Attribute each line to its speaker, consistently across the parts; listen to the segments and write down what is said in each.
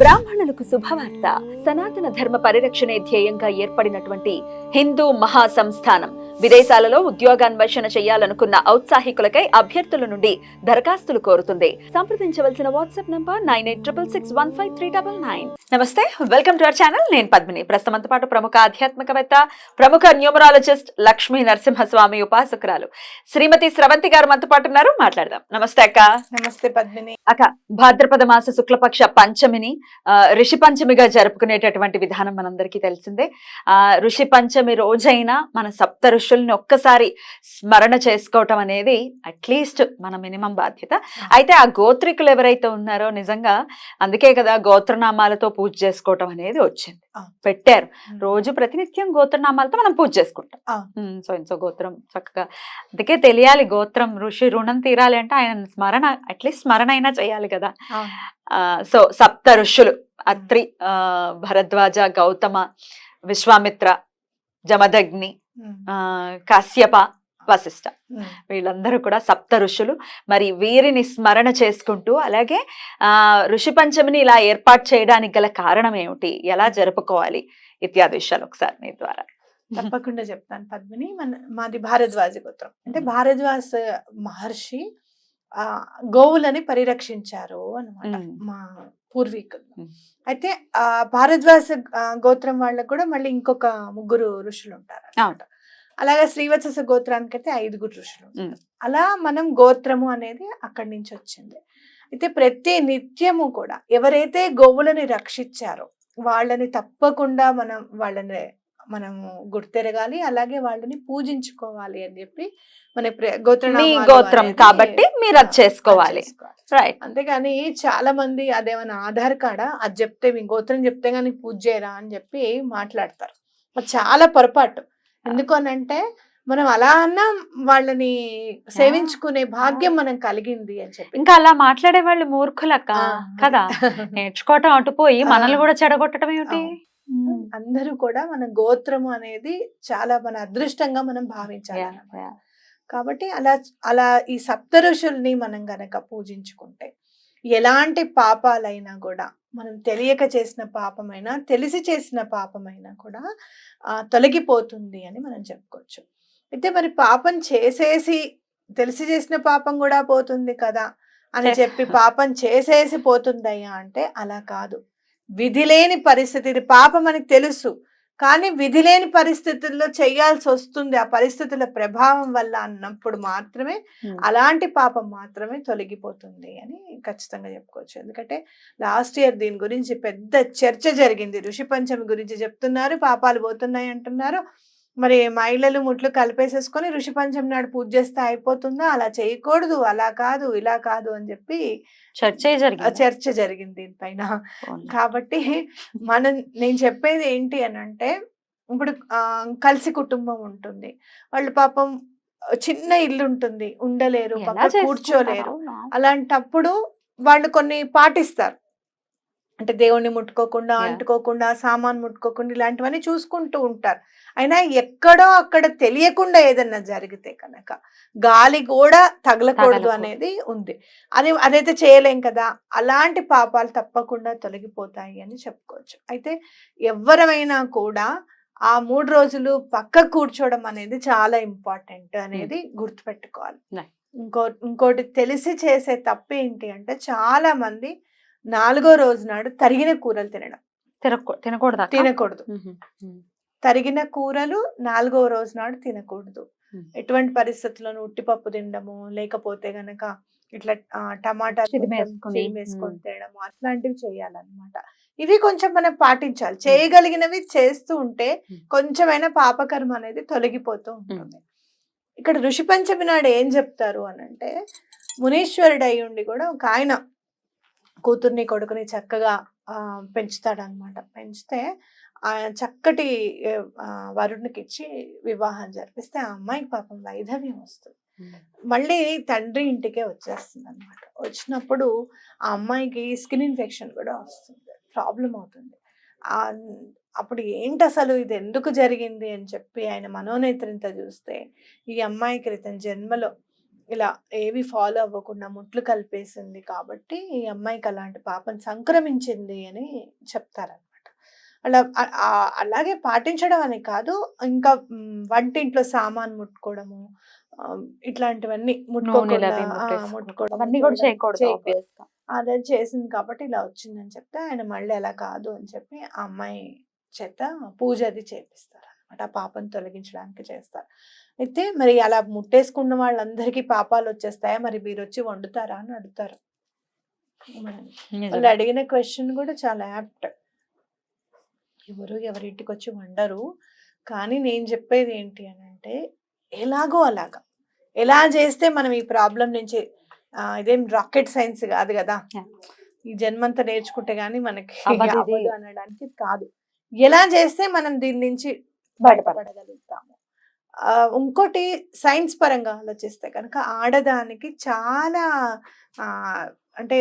Speaker 1: బ్రాహ్మణులకు శుభవార్త సనాతన ధర్మ పరిరక్షణే ధ్యేయంగా ఏర్పడినటువంటి హిందూ మహాసంస్థానం. విదేశాలలో ఉద్యోగాన్వేషణ చేయాలనుకున్న ఔత్సాహికులకై అభ్యర్థుల నుండి దరఖాస్తులు కోరుతుంది. సంప్రదించవలసిన WhatsApp number nine eight triple six one five three double nine. నమస్తే వెల్కమ్ టు అవర్ ఛానల్. నేను పద్మిని. ప్రస్తుతంతో పాటు ప్రముఖ ఆధ్యాత్మికవేత్త ప్రముఖ న్యూమరాలజిస్ట్ లక్ష్మీ నరసింహస్వామి ఉపాసకురాలు శ్రీమతి స్రవంతి గారు మనతో పాటు ఉన్నారు. మాట్లాడదాం. నమస్తే అక్క.
Speaker 2: నమస్తే పద్మిని.
Speaker 1: అక్క భాద్రపద మాస శుక్లపక్ష పంచమిని ఋషి పంచమిగా జరుపుకునేటటువంటి విధానం మనందరికీ తెలిసిందే. ఆ ఋషి పంచమి రోజైనా మన సప్త ఋషుల్ని ఒక్కసారి స్మరణ చేసుకోవటం అనేది అట్లీస్ట్ మన మినిమం బాధ్యత. అయితే ఆ గోత్రికులు ఎవరైతే ఉన్నారో నిజంగా అందుకే కదా గోత్రనామాలతో పూజ చేసుకోవటం అనేది వచ్చింది. పెట్టారు. రోజు ప్రతినిత్యం గోత్రనామాలతో మనం పూజ చేసుకుంటాం. సో ఇంకో గోత్రం చక్కగా అందుకే తెలియాలి గోత్రం ఋషి రుణం తీరాలి అంటే ఆయన స్మరణ అట్లీస్ట్ స్మరణ అయినా చేయాలి కదా. సో సప్త ఋషులు అత్రి ఆ, భరద్వాజ గౌతమ విశ్వామిత్ర జమదగ్ని కాశ్యప వశిష్ఠ
Speaker 2: ఉమ్,
Speaker 1: వీళ్ళందరూ కూడా సప్త ఋషులు. మరి వీరిని స్మరణ చేసుకుంటూ అలాగే ఆ ఋషి పంచమిని ఇలా ఏర్పాటు చేయడానికి గల కారణం ఏమిటి? ఎలా జరుపుకోవాలి? ఇత్యాది విషయాలు ఒకసారి మీ ద్వారా.
Speaker 2: తప్పకుండా చెప్తాను పద్మిని. మన మాది భారద్వాజ గోత్రం. అంటే భారద్వాజ మహర్షి గోవులని పరిరక్షించారు అన్నమాట
Speaker 1: ఉమ్.
Speaker 2: మా పూర్వీకులు. అయితే ఆ భారద్వాజ ఆ, గోత్రం వాళ్ళకు కూడా మళ్ళీ ఇంకొక ముగ్గురు ఋషులు ఉంటారు అన్నమాట. అలాగే శ్రీవత్స గోత్రానికి అయితే ఐదుగురు ఋషులు. అలా మనం గోత్రము అనేది అక్కడి నుంచి వచ్చింది అయితే ప్రతి నిత్యము కూడా ఎవరైతే గోవులని రక్షించారో వాళ్ళని తప్పకుండా మనం వాళ్ళని మనము గుర్తెరగాలి అలాగే వాళ్ళని పూజించుకోవాలి అని చెప్పి మన
Speaker 1: గోత్రం
Speaker 2: అనేది,
Speaker 1: కాబట్టి మీరు అది చేసుకోవాలి. రైట్
Speaker 2: అంతేగాని చాలా మంది అదేమైనా ఆధార్ కార్డా? అది చెప్తే మీ గోత్రం చెప్తే గానీ పూజ చేయరా అని చెప్పి మాట్లాడతారు. చాలా పొరపాటు. ఎందుకు అనంటే మనం అలా అన్నా వాళ్ళని సేవించుకునే భాగ్యం మనం కలిగింది అని చెప్పి.
Speaker 1: ఇంకా అలా మాట్లాడే వాళ్ళు మూర్ఖులక్క కదా? నేర్చుకోవటం అటుపోయి. మనల్ని కూడా చెడగొట్టడం ఏమిటి.
Speaker 2: అందరూ కూడా మన గోత్రము అనేది చాలా మన అదృష్టంగా మనం భావించాలి. కాబట్టి అలా అలా ఈ సప్త ఋషుల్ని మనం గనక పూజించుకుంటే ఎలాంటి పాపాలైనా కూడా మనం తెలియక చేసిన పాపమైనా తెలిసి చేసిన పాపమైనా కూడా ఆ, తొలగిపోతుంది అని మనం చెప్పుకోవచ్చు. అయితే మరి పాపం చేసేసి తెలిసి చేసిన పాపం కూడా పోతుంది కదా అని చెప్పి పాపం చేసేసి పోతుందయ్యా అంటే అలా కాదు. విధి లేని పరిస్థితి. ఇది పాపం అని తెలుసు. కానీ విధి లేని పరిస్థితుల్లో చేయాల్సి వస్తుంది. ఆ పరిస్థితుల ప్రభావం వల్ల అన్నప్పుడు మాత్రమే. అలాంటి పాపం మాత్రమే తొలగిపోతుంది అని ఖచ్చితంగా చెప్పుకోవచ్చు. ఎందుకంటే లాస్ట్ ఇయర్ దీని గురించి పెద్ద చర్చ జరిగింది. ఋషి పంచమి గురించి చెప్తున్నారు. పాపాలు పోతున్నాయి అంటున్నారు. మరి మహిళలు ముట్లు కలిపేసేసుకొని ఋషి పంచమి నాడు పూజ చేస్తే అయిపోతుందా? అలా చేయకూడదు అలా కాదు ఇలా కాదు అని చెప్పి
Speaker 1: చర్చ జరిగింది?
Speaker 2: చర్చ జరిగింది దీనిపైన. కాబట్టి మనం నేను చెప్పేది ఏంటి అని అంటే ఇప్పుడు కలిసి కుటుంబం ఉంటుంది. వాళ్ళు పాపం చిన్న ఇల్లు ఉంటుంది ఉండలేరు? కూర్చోలేరు. అలాంటప్పుడు వాళ్ళు కొన్ని పాటిస్తారు. అంటే దేవుణ్ణి ముట్టుకోకుండా. అంటుకోకుండా సామాన్ ముట్టుకోకుండా ఇలాంటివన్నీ చూసుకుంటూ ఉంటారు అయినా ఎక్కడో అక్కడ తెలియకుండా ఏదన్నా జరిగితే కనుక గాలి కూడా తగలకూడదు. అనేది ఉంది అది అదైతే చేయలేం కదా అలాంటి పాపాలు తప్పకుండా తొలగిపోతాయి అని చెప్పుకోవచ్చు అయితే ఎవరమైనా కూడా ఆ మూడు రోజులు పక్క కూర్చోవడం అనేది చాలా ఇంపార్టెంట్ అనేది గుర్తుపెట్టుకోవాలి. ఇంకో ఇంకోటి తెలిసి చేసే తప్పు ఏంటి అంటే చాలా మంది నాలుగో రోజు నాడు తరిగిన కూరలు తినడం
Speaker 1: తినకూ- తినకూడదా?
Speaker 2: తినకూడదు. తరిగిన కూరలు నాలుగో రోజు నాడు తినకూడదు. ఎటువంటి పరిస్థితుల్లోనూ ఉట్టిపప్పు తినడము లేకపోతే గనక ఇట్లా టమాటా వేసుకొని. తినడము అట్లాంటివి చేయాలన్నమాట ఇవి కొంచెం మనం పాటించాలి చేయగలిగినవి చేస్తూ ఉంటే. కొంచెమైనా పాపకర్మ అనేది తొలగిపోతూ ఉంటుంది ఇక్కడ ఋషి పంచమి నాడు ఏం చెప్తారు అని అంటే మునీశ్వరుడు అయి ఉండి కూడా ఒక ఆయన కూతుర్ని కొడుకుని చక్కగా పెంచుతాడనమాట. పెంచితే ఆ చక్కటి ఆ, వరుణ్ణికి ఇచ్చి వివాహం జరిపిస్తే ఆ అమ్మాయికి పాపం వైధవ్యం వస్తుంది. మళ్ళీ తండ్రి ఇంటికే వచ్చేస్తుంది అనమాట వచ్చినప్పుడు ఆ అమ్మాయికి స్కిన్ ఇన్ఫెక్షన్ కూడా వస్తుంది. ప్రాబ్లం అవుతుంది. అప్పుడు ఏంటి అసలు ఇది ఎందుకు జరిగింది అని చెప్పి ఆయన మనోనేత్రంతో చూస్తే ఈ అమ్మాయి క్రితం జన్మలో ఇలా ఏవి ఫాలో అవ్వకుండా ముట్లు కలిపేసింది కాబట్టి ఈ అమ్మాయికి అలాంటి పాపం సంక్రమించింది అని చెప్తారనమాట అలా అలాగే పాటించడం అని కాదు ఇంకా వంటింట్లో సామాన్ ముట్టుకోవడము ఇట్లాంటివన్నీ ముట్టుకోకుండా. ముట్టుకోవడం
Speaker 1: అవన్నీ కూడా చేయకూడదు.
Speaker 2: అదే చేసింది కాబట్టి ఇలా వచ్చిందని చెప్తే ఆయన మళ్ళీ అలా కాదు అని చెప్పి ఆ అమ్మాయి చేత పూజ అది చేపిస్తారు అనమాట ఆ పాపను తొలగించడానికి చేస్తారు. అయితే మరి అలా ముట్టేసుకున్న వాళ్ళందరికీ పాపాలు వచ్చేస్తాయా? మరి మీరు వచ్చి వండుతారా అని అడుగుతారు. వాళ్ళు అడిగిన క్వశ్చన్ కూడా చాలా యాప్ట్. ఎవరు ఎవరింటికి వచ్చి వండరు. కానీ నేను చెప్పేది ఏంటి అని అంటే ఎలాగో అలాగా. ఎలా చేస్తే మనం ఈ ప్రాబ్లం నుంచి ఇదేం రాకెట్ సైన్స్ కాదు కదా. ఈ జన్మంతా నేర్చుకుంటే గానీ మనకి అనడానికి కాదు. ఎలా చేస్తే మనం దీని నుంచి బయటపడగలుగుతాము. ఇంకోటి సైన్స్ పరంగా ఆలోచిస్తే కనుక ఆడదానికి చాలా అంటే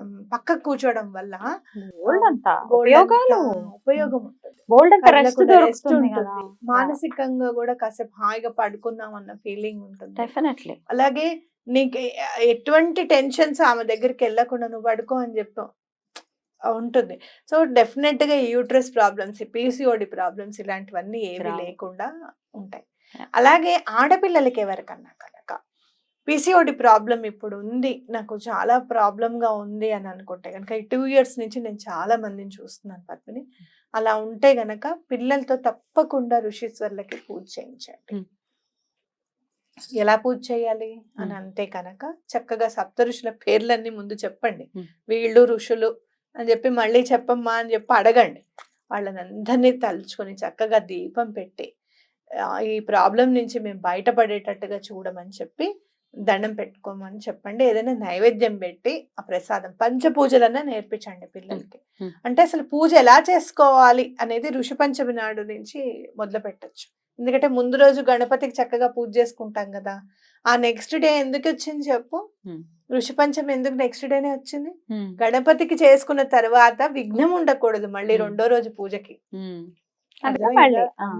Speaker 2: ఉమ్, పక్కకు కూర్చోవడం వల్ల
Speaker 1: ఉపయోగాలు
Speaker 2: ఉపయోగం ఉంటుంది. మానసికంగా కూడా కాసేపు హాయిగా పడుకుందాం అన్న ఫీలింగ్ ఉంటుంది.
Speaker 1: డెఫినెట్లీ.
Speaker 2: అలాగే నీకు ఎటువంటి టెన్షన్స్ ఆమె దగ్గరికి వెళ్ళకుండా నువ్వు పడుకో అని చెప్పు ఉంటుంది సో డెఫినెట్గా యూట్రస్ ప్రాబ్లమ్స్ పీసీఓడి ప్రాబ్లమ్స్ ఇలాంటివన్నీ ఏవి
Speaker 1: రావు.
Speaker 2: లేకుండా ఉంటాయి. అలాగే ఆడపిల్లలకి ఎవరికన్నా కనుక పీసీఓడి ప్రాబ్లం ఇప్పుడు ఉంది నాకు చాలా ప్రాబ్లం గా ఉంది అని అనుకుంటే కనుక ఈ టూ ఇయర్స్ నుంచి నేను చాలా మందిని చూస్తున్నాను పద్మిని అలా ఉంటే గనక పిల్లలతో తప్పకుండా ఋషీశ్వర్లకి పూజ చేయించండి. ఎలా పూజ చేయాలి అని. అంటే కనుక చక్కగా సప్త ఋషుల పేర్లన్నీ ముందు చెప్పండి. వీళ్ళు ఋషులు అని చెప్పి మళ్ళీ చెప్పమ్మా అని చెప్పి అడగండి. వాళ్ళని అందరినీ తలుచుకొని చక్కగా దీపం పెట్టి ఈ ప్రాబ్లం నుంచి మేము బయటపడేటట్టుగా చూడమని చెప్పి దండం పెట్టుకోమని చెప్పండి. ఏదైనా నైవేద్యం పెట్టి ఆ ప్రసాదం పంచపూజలన్నా నేర్పించండి పిల్లలకి. అంటే అసలు పూజ ఎలా చేసుకోవాలి అనేది ఋషి పంచమి నాడు నుంచి మొదలు పెట్టచ్చు ఎందుకంటే ముందు రోజు గణపతికి చక్కగా పూజ చేసుకుంటాం కదా. ఆ నెక్స్ట్ డే ఎందుకు వచ్చింది చెప్పు. ఋషి పంచమి ఎందుకు నెక్స్ట్ డేనే వచ్చింది? గణపతికి చేసుకున్న తర్వాత విఘ్నం ఉండకూడదు మళ్ళీ. రెండో రోజు పూజకి?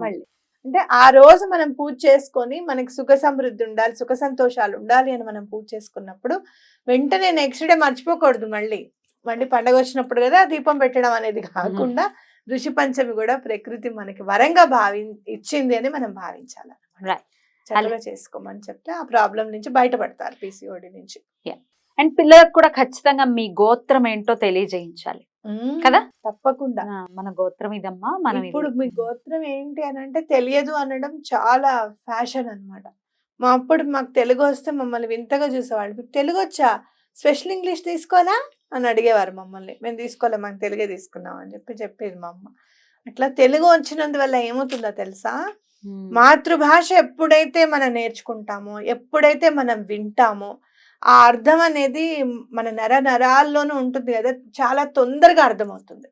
Speaker 1: మళ్ళీ.
Speaker 2: అంటే ఆ రోజు మనం పూజ చేసుకొని మనకి సుఖ సమృద్ధి ఉండాలి సుఖ సంతోషాలు ఉండాలి అని మనం పూజ చేసుకున్నప్పుడు వెంటనే నెక్స్ట్ డే మర్చిపోకూడదు మళ్ళీ. మళ్ళీ పండగ వచ్చినప్పుడు కదా దీపం పెట్టడం అనేది కాకుండా ఋషి పంచమి కూడా ప్రకృతి మనకి వరంగా భావి ఇచ్చింది అని మనం భావించాలి
Speaker 1: Right.
Speaker 2: చక్కగా చేసుకోమని చెప్తే ఆ ప్రాబ్లం నుంచి బయటపడతారు పీసీఓడి నుంచి.
Speaker 1: అండ్ పిల్లలకు కూడా ఖచ్చితంగా మీ గోత్రం ఏంటో తెలియజేయించాలి. కదా?
Speaker 2: తప్పకుండా.
Speaker 1: మన గోత్రం ఇదమ్మా మనం
Speaker 2: ఇప్పుడు మీ గోత్రం ఏంటి అని అంటే తెలియదు అనడం చాలా ఫ్యాషన్ అన్నమాట. మా అప్పుడు మాకు తెలుగు వస్తే మమ్మల్ని వింతగా చూసేవాళ్ళు. మీకు తెలుగు వచ్చా? స్పెషల్ ఇంగ్లీష్ తీసుకోనా? అని అడిగేవారు మమ్మల్ని. మేము తీసుకోలే మాకు తెలుగే తీసుకున్నాం అని చెప్పి చెప్పేది మా అమ్మ. అట్లా తెలుగు వచ్చినందువల్ల ఏమవుతుందో తెలుసా? మాతృభాష ఎప్పుడైతే మనం నేర్చుకుంటామో ఎప్పుడైతే మనం వింటామో ఆ అర్థం అనేది మన నర నరాల్లోనూ ఉంటుంది కదా చాలా తొందరగా అర్థమవుతుంది.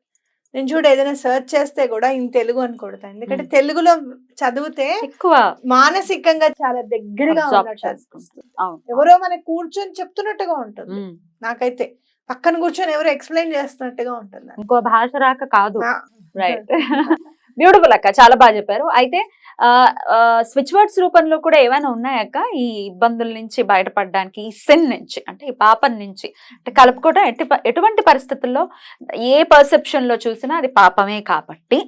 Speaker 2: నేను చూడు ఏదైనా సెర్చ్ చేస్తే కూడా ఇన్ తెలుగు అని కొడతాను ఎందుకంటే. తెలుగులో చదివితే
Speaker 1: ఎక్కువ
Speaker 2: మానసికంగా చాలా దగ్గరగా ఎవరో మనకి కూర్చొని చెప్తున్నట్టుగా ఉంటుంది. నాకైతే పక్కన కూర్చొని ఎవరో ఎక్స్ప్లెయిన్ చేస్తున్నట్టుగా ఉంటుంది
Speaker 1: ఇంకో భాష రాక కాదు. రైట్. బ్యూటిఫుల్ అక్క చాలా బాగా చెప్పారు. అయితే స్విచ్ వర్డ్స్ రూపంలో కూడా ఏమైనా ఉన్నాయక్క ఈ ఇబ్బందుల నుంచి బయటపడడానికి ఈ సెన్ నుంచి అంటే ఈ పాపం నుంచి అంటే కలుపుకోవడం ఎట్టి ఎటువంటి పరిస్థితుల్లో ఏ పర్సెప్షన్లో చూసినా అది పాపమే కాబట్టి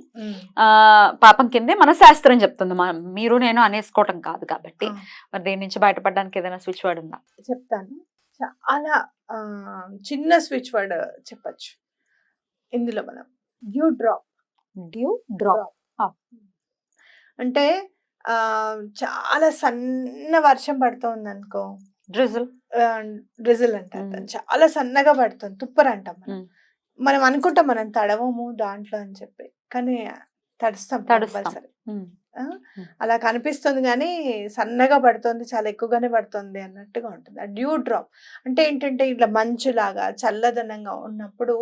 Speaker 1: పాపం కిందే మన శాస్త్రం చెప్తుంది. మనం మీరు నేను అనేసుకోవటం కాదు కాబట్టి. మరి దీని నుంచి బయటపడడానికి ఏదైనా స్విచ్ వర్డ్ ఉందా?
Speaker 2: చెప్తాను. చాలా చిన్న స్విచ్ వర్డ్ చెప్పచ్చు. ఇందులో మనం. Dew drop
Speaker 1: dew drop.
Speaker 2: అంటే ఆ చాలా సన్న వర్షం పడుతోంది అనుకో
Speaker 1: డ్రిజిల్
Speaker 2: డ్రిజిల్ అంటారు. చాలా సన్నగా పడుతుంది. తుప్పర్ అంటాం మనం. మనం అనుకుంటాం మనం తడవము దాంట్లో అని చెప్పి. కానీ తడుస్తాం
Speaker 1: తడుస్తాం.
Speaker 2: అలా కనిపిస్తుంది కానీ సన్నగా పడుతుంది చాలా ఎక్కువగానే పడుతుంది అన్నట్టుగా ఉంటుంది. ఆ డ్యూ డ్రాప్ అంటే ఏంటంటే ఇట్లా మంచులాగా చల్లదనంగా ఉన్నప్పుడు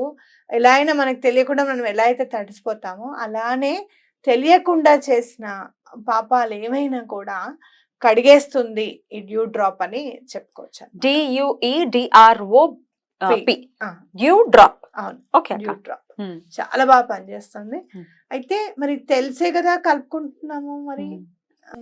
Speaker 2: ఎలా అయినా మనకు తెలియకుండా మనం ఎలా అయితే తడిసిపోతామో అలానే తెలియకుండా చేసిన పాపాలు ఏమైనా కూడా కడిగేస్తుంది ఈ డ్యూ డ్రాప్ అని చెప్పుకోవచ్చు.
Speaker 1: D U E D R O dew drop
Speaker 2: అవును.
Speaker 1: ఓకే
Speaker 2: డ్యూ
Speaker 1: అక్క.
Speaker 2: డ్రాప్
Speaker 1: ఉమ్,
Speaker 2: చాలా బాగా పనిచేస్తుంది.
Speaker 1: Hmm.
Speaker 2: అయితే మరి తెలిసే కదా కలుపుకుంటున్నాము మరి?
Speaker 1: ఉమ్.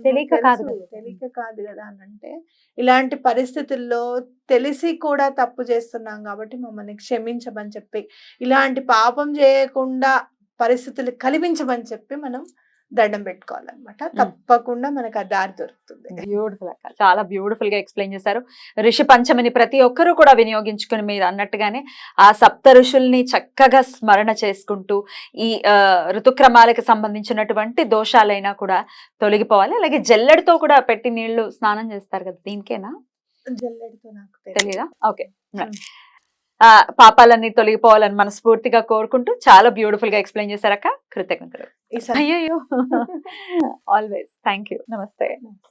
Speaker 1: తెలియక కదా.
Speaker 2: తెలియక కాదు కదా అని అంటే ఇలాంటి పరిస్థితుల్లో తెలిసి కూడా తప్పు చేస్తున్నాం కాబట్టి మమ్మల్ని క్షమించమని చెప్పి ఇలాంటి పాపం చేయకుండా పరిస్థితులు కల్పించమని చెప్పి మనం దండం పెట్టుకోవాలన్నమాట. తప్పకుండా మనకు ఆ దారి దొరుకుతుంది.
Speaker 1: బ్యూటిఫుల్ అక్క. చాలా బ్యూటిఫుల్గా ఎక్స్ప్లెయిన్ చేశారు. ఋషి పంచమిని ప్రతి ఒక్కరూ కూడా వినియోగించుకుని మీరు అన్నట్టుగానే ఆ సప్త ఋషుల్ని చక్కగా స్మరణ చేసుకుంటూ ఈ ఆ, ఋతుక్రమాలకు సంబంధించినటువంటి దోషాలైనా కూడా తొలగిపోవాలి. అలాగే జల్లెడతో కూడా పెట్టి నీళ్ళు స్నానం చేస్తారు కదా దీనికేనా?
Speaker 2: జల్లెడతో నాకు తెలియదు.
Speaker 1: ఓకే. ఆ పాపాలన్నీ తొలగిపోవాలని మనస్ఫూర్తిగా కోరుకుంటూ చాలా బ్యూటిఫుల్గా ఎక్స్ప్లెయిన్ చేశారక్క కృతజ్ఞతలు. అయ్యో ఆల్వేస్ థ్యాంక్ యూ నమస్తే.